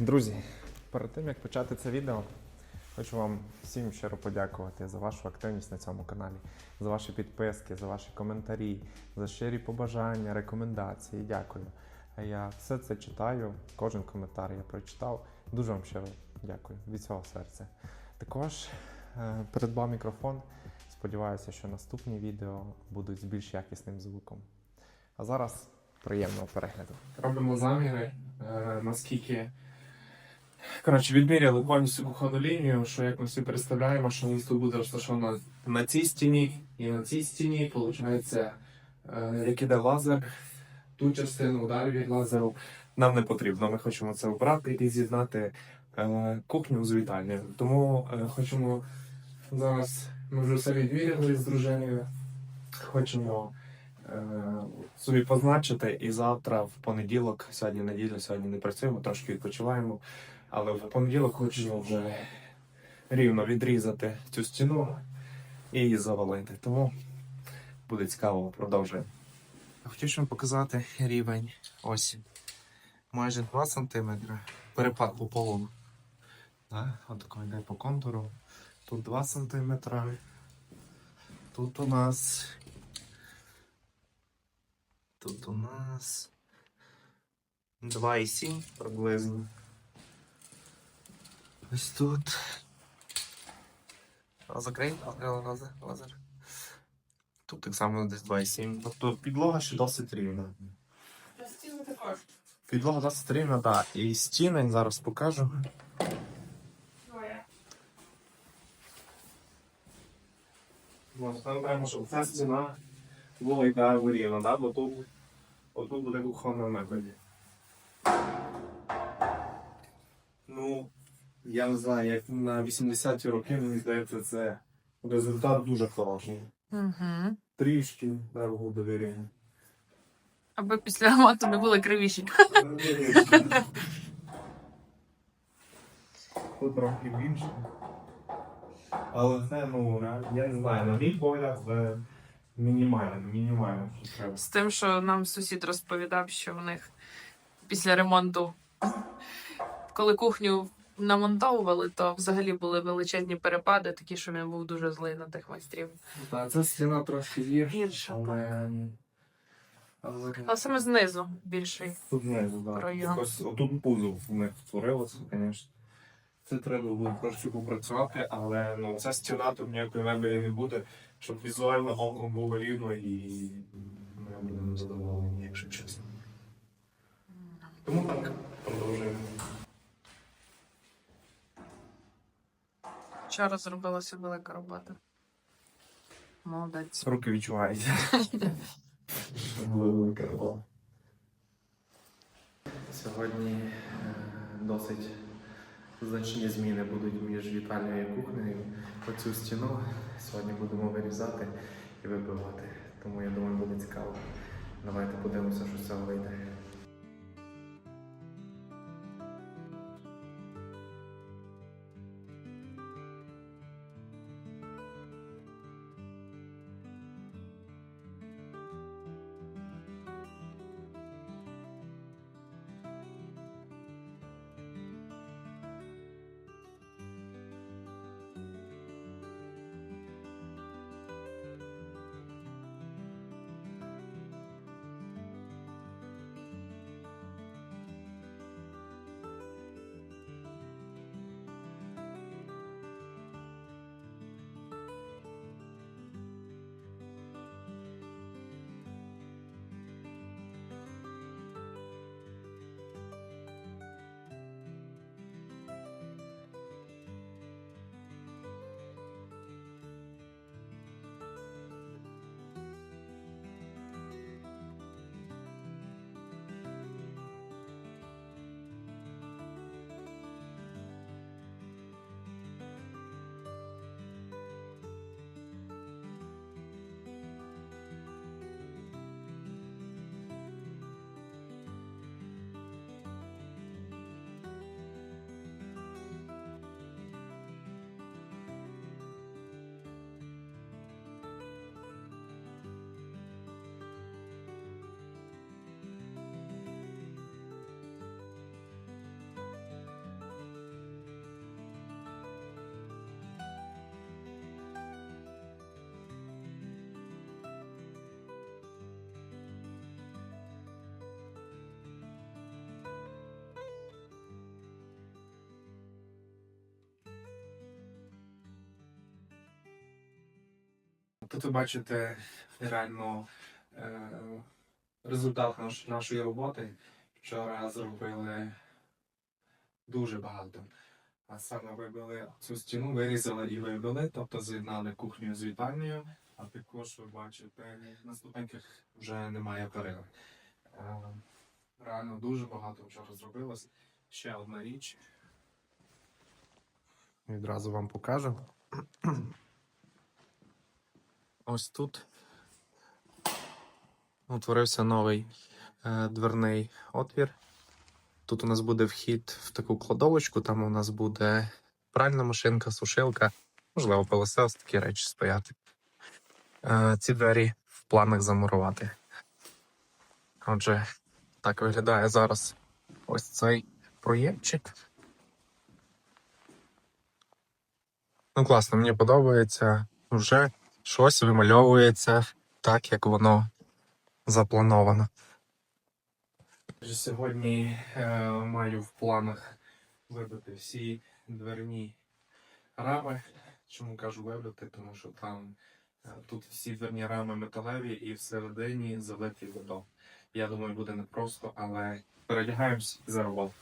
Друзі, перед тим як почати це відео, хочу вам всім щиро подякувати за вашу активність на цьому каналі, за ваші підписки, за ваші коментарі, за щирі побажання, рекомендації. Дякую. Я все це читаю, кожен коментар я прочитав. Дуже вам щиро дякую від цього серця. Також е, придбав мікрофон. Сподіваюся, що наступні відео будуть з більш якісним звуком. А зараз приємного перегляду. робимо заміри, е, наскільки. Коротше, відміряли повністю кухонну лінію, що як ми собі представляємо, що тут буде розташовано на цій стіні і на цій стіні, виходить, е, як іде лазер, ту частину ударів від лазеру нам не потрібно. Ми хочемо це обрати і з'єднати е, кухню з вітальнею. Тому хочемо зараз, ми вже все відміряли з дружиною, хочемо собі позначити і завтра, в понеділок, сьогодні неділя, сьогодні не працюємо, трошки відпочиваємо. Але в понеділок хочемо вже рівно відрізати цю стіну і її завалити. Тому буде цікаво, продовжуємо. Хочу вам показати рівень. Ось майже 2 см. Перепад по полу. Так, отако йде по контуру. Тут 2 см. Тут у нас Тут у нас 2,7 приблизно. Ось тут. Закрий, лазер, лазер. Тут так само десь 2,7. Тобто підлога ще досить рівна. Стіни також. Підлога досить рівна, так. І стіни зараз покажу. Ось, Ми беремо, щоб ця стіна була ідеально рівна, да? бо тут, отут буде кухонна мебель. Ну, я не знаю, як на 80-ті роки, мені здається, це результат дуже хороший. Угу. Трішки треба довіряння. Аби після ремонту не були кривіші. Тут трохи більше. Але це, ну, я не знаю, на мій погляд, це мінімально, мінімально, що треба. З тим, що нам сусід розповідав, що в них після ремонту, коли кухню намонтовували, то взагалі були величезні перепади, такі, що він був дуже злий на тих майстрів. Так, ця стіна трошки гірша, Гірша, але... Але А саме знизу більший. тут знизу, так. Якось Отут пузов в них створилося, звісно. Це треба було трошки попрацювати, але ну, ця стіна тут ніякої мебелі не буде, щоб візуально оком було рівно і ми будемо задоволені, якщо чесно. Тому так, продовжуємо. Вчора зробилася велика робота. Молодець. Руки відчуваються. Велика робота. Сьогодні е, досить значні зміни будуть між вітальною кухнею. Оцю стіну сьогодні будемо вирізати і вибивати. Тому я думаю, буде цікаво. Давайте подивимося, що з цього вийде. Тут ви бачите реально е, результат наш, нашої роботи. Вчора зробили дуже багато. А саме вибили цю стіну, вирізали і вибили, тобто з'єднали кухню з вітальнею, а також ви бачите, на ступеньках вже немає перил. Е, Реально дуже багато вчора зробилось. Ще одна річ. Відразу вам покажу. Ось тут утворився новий е, дверний отвір. Тут у нас буде вхід в таку кладовочку, там у нас буде пральна машинка, сушилка, можливо, пилосос, такі речі стояти. Е, ці двері в планах замурувати. Отже, так виглядає зараз ось цей проєктчик. Ну, класно, мені подобається. Вже щось вимальовується так, як воно заплановано. Сьогодні е, маю в планах вибити всі дверні рами. Чому кажу вибити? Тому що там е, тут всі дверні рами металеві і всередині залитий водом. Я думаю, буде непросто, але передягаємось і за роботу.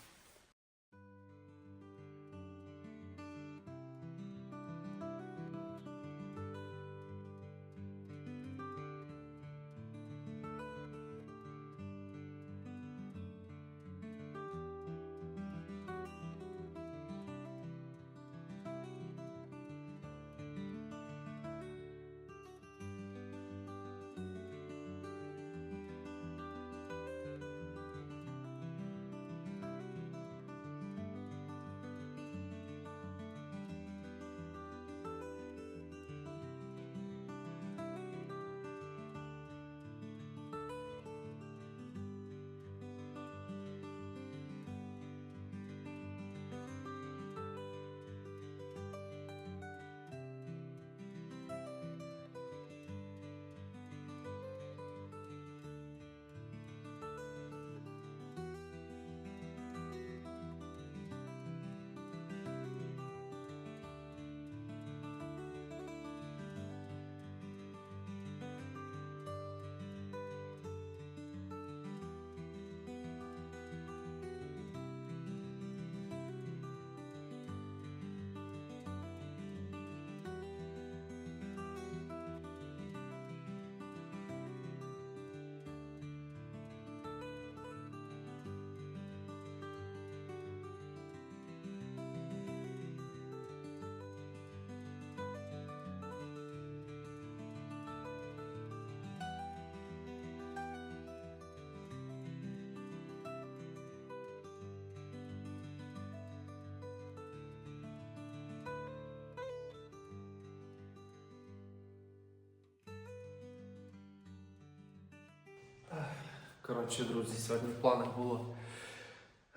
Коротше, друзі, сьогодні в планах було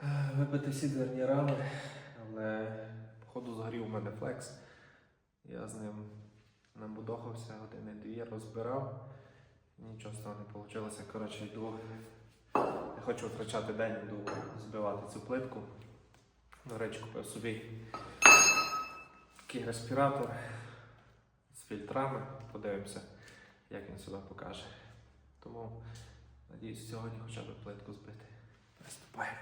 е, вибити всі дверні рами, але походу згорів у мене флекс. Я з ним набудохався, один-дві розбирав. Нічого з того не вийшло. Коротше, йду. Не хочу втрачати день, йду збивати цю плитку. До речі, купив собі такий респіратор з фільтрами. Подивимося, як він себе покаже. Тому Надіюсь, сьогодні хоча б плитку збити. Приступаємо.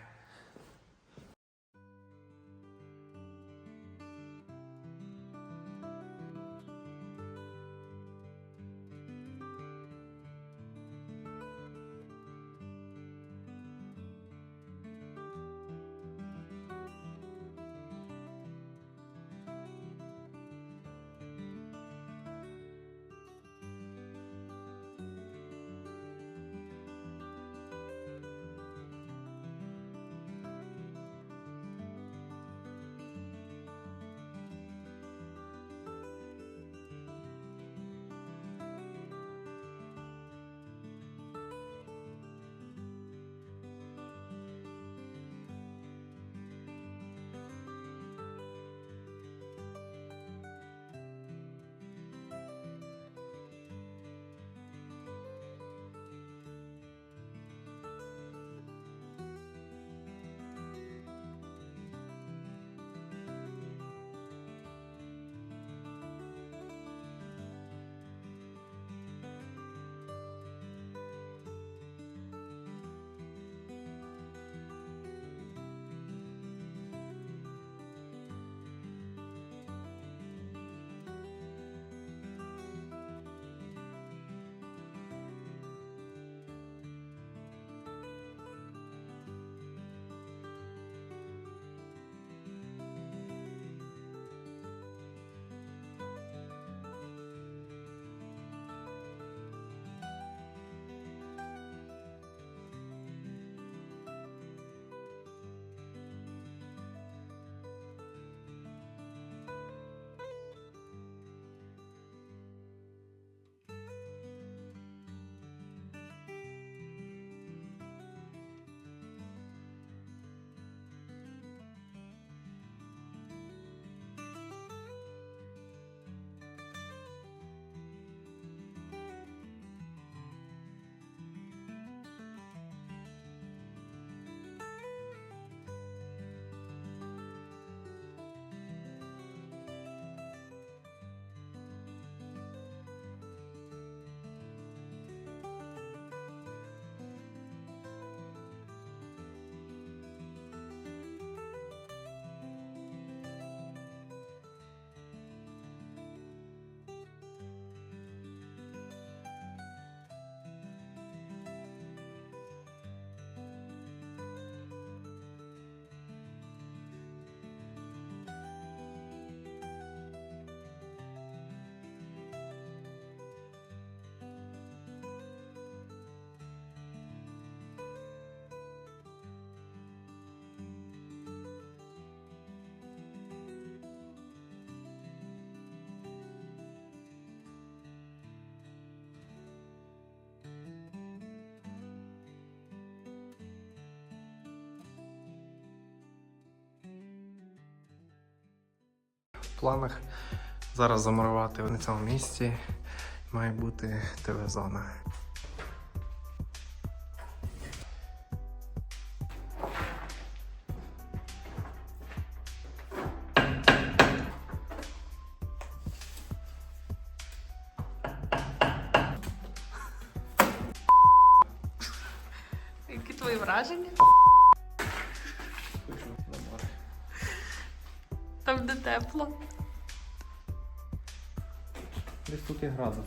Планах зараз замурувати на цьому місці. Має бути ТВ-зона. Які твої враження? Там де тепло. Десь тут і градус.